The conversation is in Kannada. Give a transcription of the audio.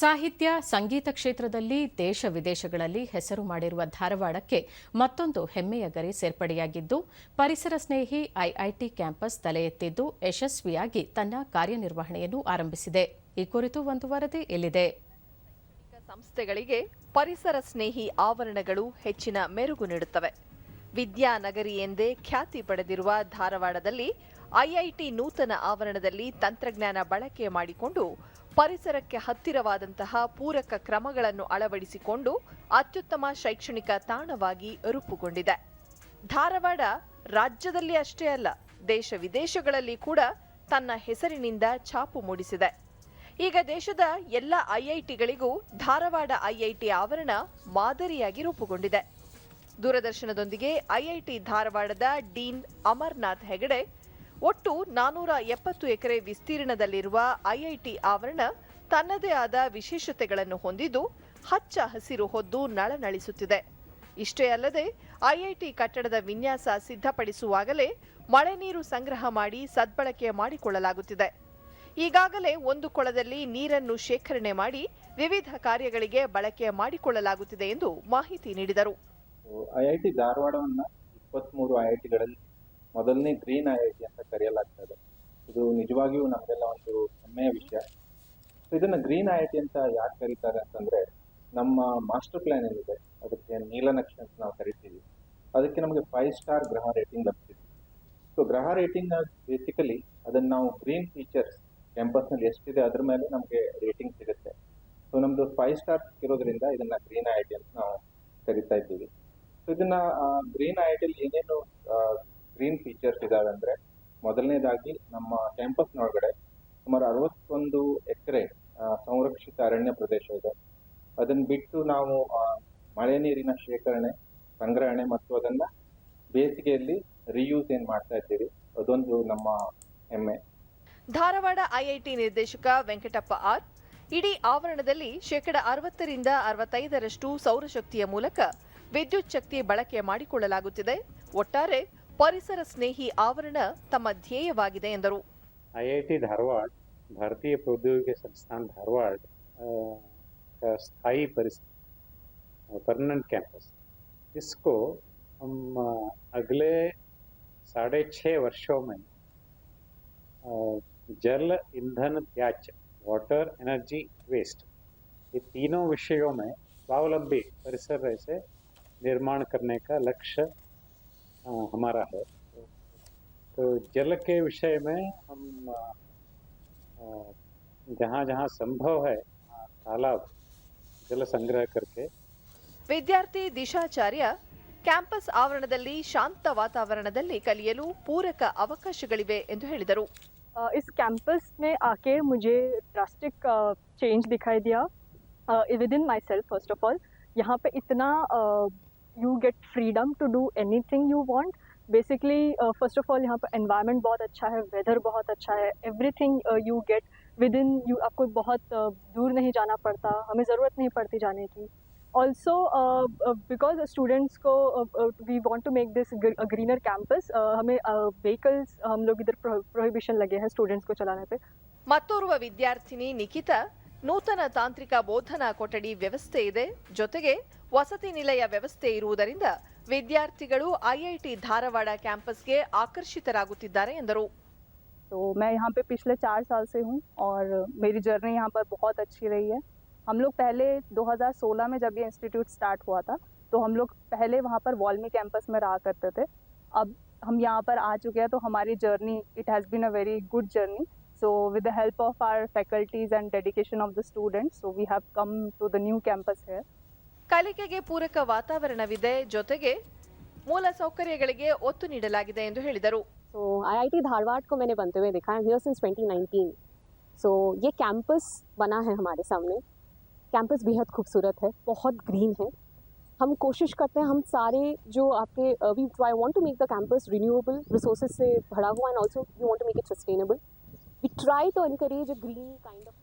ಸಾಹಿತ್ಯ, ಸಂಗೀತ ಕ್ಷೇತ್ರದಲ್ಲಿ ದೇಶ ವಿದೇಶಗಳಲ್ಲಿ ಹೆಸರು ಮಾಡಿರುವ ಧಾರವಾಡಕ್ಕೆ ಮತ್ತೊಂದು ಹೆಮ್ಮೆಯ ಗರಿ ಸೇರ್ಪಡೆಯಾಗಿದ್ದು, ಪರಿಸರ ಸ್ನೇಹಿ ಐಐಟಿ ಕ್ಯಾಂಪಸ್ ತಲೆ ಎತ್ತಿದ್ದು ಯಶಸ್ವಿಯಾಗಿ ತನ್ನ ಕಾರ್ಯನಿರ್ವಹಣೆಯನ್ನು ಆರಂಭಿಸಿದೆ. ಈ ಕುರಿತು ಒಂದು ವರದಿ ಇಲ್ಲಿದೆ ಸಂಸ್ಥೆಗಳಿಗೆ ಪರಿಸರ ಸ್ನೇಹಿ ಆವರಣಗಳು ಹೆಚ್ಚಿನ ಮೆರುಗು ನೀಡುತ್ತವೆ. ವಿದ್ಯಾನಗರಿ ಎಂದೇ ಖ್ಯಾತಿ ಪಡೆದಿರುವ ಧಾರವಾಡದಲ್ಲಿ ಐಐಟಿ ನೂತನ ಆವರಣದಲ್ಲಿ ತಂತ್ರಜ್ಞಾನ ಬಳಕೆ ಮಾಡಿಕೊಂಡು ಪರಿಸರಕ್ಕೆ ಹತ್ತಿರವಾದಂತಹ ಪೂರಕ ಕ್ರಮಗಳನ್ನು ಅಳವಡಿಸಿಕೊಂಡು ಅತ್ಯುತ್ತಮ ಶೈಕ್ಷಣಿಕ ತಾಣವಾಗಿ ರೂಪುಗೊಂಡಿದೆ. ಧಾರವಾಡ ರಾಜ್ಯದಲ್ಲಿ ಅಷ್ಟೇ ಅಲ್ಲ, ದೇಶ ವಿದೇಶಗಳಲ್ಲಿ ಕೂಡ ತನ್ನ ಹೆಸರಿನಿಂದ ಛಾಪು ಮೂಡಿಸಿದೆ. ಈಗ ದೇಶದ ಎಲ್ಲ ಐಐಟಿಗಳಿಗೂ ಧಾರವಾಡ ಐಐಟಿ ಆವರಣ ಮಾದರಿಯಾಗಿ ರೂಪುಗೊಂಡಿದೆ. ದೂರದರ್ಶನದೊಂದಿಗೆ ಐಐಟಿ ಧಾರವಾಡದ ಡೀನ್ ಅಮರ್ನಾಥ್ ಹೆಗಡೆ ಒಟ್ಟು ನಾನೂರ ಎಪ್ಪತ್ತು ಎಕರೆ ವಿಸ್ತೀರ್ಣದಲ್ಲಿರುವ ಐಐಟಿ ಆವರಣ ತನ್ನದೇ ಆದ ವಿಶೇಷತೆಗಳನ್ನು ಹೊಂದಿದ್ದು ಹಚ್ಚ ಹಸಿರು ಹೊದ್ದು ನಳನಳಿಸುತ್ತಿದೆ. ಇಷ್ಟೇ ಅಲ್ಲದೆ ಐಐಟಿ ಕಟ್ಟಡದ ವಿನ್ಯಾಸ ಸಿದ್ಧಪಡಿಸುವಾಗಲೇ ಮಳೆ ನೀರು ಸಂಗ್ರಹ ಮಾಡಿ ಸದ್ಬಳಕೆ ಮಾಡಿಕೊಳ್ಳಲಾಗುತ್ತಿದೆ. ಈಗಾಗಲೇ ಒಂದು ಕೊಳದಲ್ಲಿ ನೀರನ್ನು ಶೇಖರಣೆ ಮಾಡಿ ವಿವಿಧ ಕಾರ್ಯಗಳಿಗೆ ಬಳಕೆ ಮಾಡಿಕೊಳ್ಳಲಾಗುತ್ತಿದೆ ಎಂದು ಮಾಹಿತಿ ನೀಡಿದರು. ಐಐಟಿ ಧಾರವಾಡವನ್ನು ಟಿ ಧಾರವಾಡವನ್ನ ಇಪ್ಪತ್ತ್ಮೂರು ಐ ಐ ಟಿಗಳಲ್ಲಿ ಮೊದಲನೇ ಗ್ರೀನ್ ಐ ಐ ಟಿ ಅಂತ ಕರೆಯಲಾಗ್ತದೆ ಇದು. ನಿಜವಾಗಿಯೂ ನಮಗೆಲ್ಲ ಒಂದು ಹೆಮ್ಮೆಯ ವಿಷಯ. ಸೊ ಇದನ್ನ ಗ್ರೀನ್ ಐ ಐ ಟಿ ಅಂತ ಯಾಕೆ ಕರೀತಾರೆ ಅಂತಂದ್ರೆ, ನಮ್ಮ ಮಾಸ್ಟರ್ ಪ್ಲಾನ್ ಏನಿದೆ, ಅದಕ್ಕೆ ನೀಲನಕ್ಷೆ ಅಂತ ನಾವು ಕರಿತೀವಿ. ಅದಕ್ಕೆ ನಮಗೆ ಫೈವ್ ಸ್ಟಾರ್ ಗ್ರಹ ರೇಟಿಂಗ್ ಲಭಿಸಿದೆ. ಸೊ ಗ್ರಹ ರೇಟಿಂಗ್ ಬೇಸಿಕಲಿ ಅದನ್ನ ನಾವು ಗ್ರೀನ್ ಫೀಚರ್ಸ್ ಕ್ಯಾಂಪಸ್ನಲ್ಲಿ ಎಷ್ಟಿದೆ, ಅದ್ರ ಮೇಲೆ ನಮಗೆ ರೇಟಿಂಗ್ ಸಿಗುತ್ತೆ. ಸೊ ನಮ್ದು ಫೈವ್ ಸ್ಟಾರ್ ಇರೋದ್ರಿಂದ ಇದನ್ನ ಗ್ರೀನ್ ಐ ಐ ಟಿ ಅಂತ ನಾವು ಕರಿತಾ ಇದ್ದೀವಿ. ಸೊ ಇದನ್ನ ಗ್ರೀನ್ ಐ ಟಿಲಿ ಏನೇನು ಗ್ರೀನ್ ಫೀಚರ್ಸ್ ಇದಾವೆ ಅಂದ್ರೆ ಮೊದಲನೇದಾಗಿ ನಮ್ಮ ಕ್ಯಾಂಪಸ್ನೊಳಗಡೆ ಸುಮಾರು ಅರವತ್ತೊಂದು ಎಕರೆ ಸಂರಕ್ಷಿತ ಅರಣ್ಯ ಪ್ರದೇಶ ಇದೆ. ಅದನ್ನ ಬಿಟ್ಟು ನಾವು ಮಳೆ ನೀರಿನ ಶೇಖರಣೆ, ಸಂಗ್ರಹಣೆ ಮತ್ತು ಅದನ್ನ ಬೇಸಿಗೆಯಲ್ಲಿ ರಿಯೂಸ್ ಏನ್ ಮಾಡ್ತಾ ಇದ್ದೀವಿ ಅದೊಂದು ನಮ್ಮ ಹೆಮ್ಮೆ. ಧಾರವಾಡ ಐಐಟಿ ನಿರ್ದೇಶಕ ವೆಂಕಟಪ್ಪ ಆರ್, ಇಡೀ ಆವರಣದಲ್ಲಿ ಶೇಕಡ ಅರವತ್ತರಿಂದ ಅರವತ್ತೈದರಷ್ಟು ಸೌರಶಕ್ತಿಯ ಮೂಲಕ ವಿದ್ಯುತ್ ಶಕ್ತಿ ಬಳಕೆ ಮಾಡಿಕೊಳ್ಳಲಾಗುತ್ತಿದೆ. ಒಟ್ಟಾರೆ ಪರಿಸರ ಸ್ನೇಹಿ ಆವರಣ ತಮ್ಮ ಧ್ಯೇಯವಾಗಿದೆ ಎಂದರು आईआईटी धारवाड़ भारतीय प्रौद्योगिकी संस्थान धारवाड़ अ, का स्थायी परिस परमानेंट कैंपस इसको हम अ, अगले साढ़े छः वर्षों में अ, जल ईंधन त्याज वाटर एनर्जी वेस्ट ये तीनों विषयों में स्वावलंबी परिसर से निर्माण करने का लक्ष्य अ, हमारा है तो जल के विषय में हम जहाँ जहाँ संभव है अ, तालाब जल संग्रह करके ವಿದ್ಯಾರ್ಥಿ ದಿಶಾಚಾರ್ಯ ಕ್ಯಾಂಪಸ್ ಆವರಣದಲ್ಲಿ ಶಾಂತ ವಾತಾವರಣದಲ್ಲಿ ಕಲಿಯಲು ಪೂರಕ ಅವಕಾಶಗಳಿವೆ ಎಂದು ಹೇಳಿದರು अ, इस कैंपस में आके मुझे ड्रास्टिक चेंज दिखाई दिया within myself first of all यहाँ पे इतना you get freedom to do anything you want basically first of all यहाँ पर एनवायरनमेंट बहुत अच्छा है वेदर बहुत अच्छा है everything you get within you आपको बहुत uh, दूर नहीं जाना पड़ता हमें ज़रूरत नहीं पड़ती जाने की ऑल्सो बिकॉज स्टूडेंट्स को we want to make this greener campus हमें व्हीकल्स हम लोग इधर प्रोहिबिशन लगे हैं स्टूडेंट्स को चलाने पे ಮತ್ತೋರ್ವ ವಿದ್ಯಾರ್ಥಿನಿ ನಿಖಿತಾ ನೂತನ ತಾಂತ್ರಿಕ ಬೋಧನಾ ಕೊಠಡಿ ವ್ಯವಸ್ಥೆ ಇದೆ ಜೊತೆಗೆ ವಸತಿ ನಿಲಯ ವ್ಯವಸ್ಥೆ ಇರುವುದರಿಂದ ವಿದ್ಯಾರ್ಥಿಗಳು ಐಐಟಿ ಧಾರವಾಡ ಕ್ಯಾಂಪಸ್ಗೆ ಆಕರ್ಷಿತರಾಗುತ್ತಿದ್ದಾರೆ ಎಂದರು तो मैं यहाँ पे पिछले चार साल से हूँ और मेरी जर्नी यहाँ पर बहुत अच्छी रही है हम लोग पहले 2016 में जब ये इंस्टीट्यूट स्टार्ट हुआ था तो हम लोग पहले वहाँ पर वॉल्मी कैंपस में रहा करते थे अब हम यहाँ पर आ चुके हैं तो हमारी journey it has been a very good journey so with the help of our faculties and dedication of the students so we have come to the new campus है ಕಲಿಕೆಗೆ ಪೂರಕ ವಾತಾವರಣವಿದೆ ಜೊತೆಗೆ ಮೂಲ ಸೌಕರ್ಯಗಳಿಗೆ ಒತ್ತು ನೀಡಲಾಗಿದೆ ಎಂದು ಹೇಳಿದರು तो आईआईटी धारवाड़ को मैंने बनते हुए देखा है हियर सिंस 2019 सो ये कैंपस बना है हमारे सामने कैंपस बेहद खूबसूरत है बहुत ग्रीन है हम कोशिश करते हैं हम सारे जो आपके we try want to make the campus renewable resources से भरा हुआ and also we want to make it sustainable we try to encourage a green kind of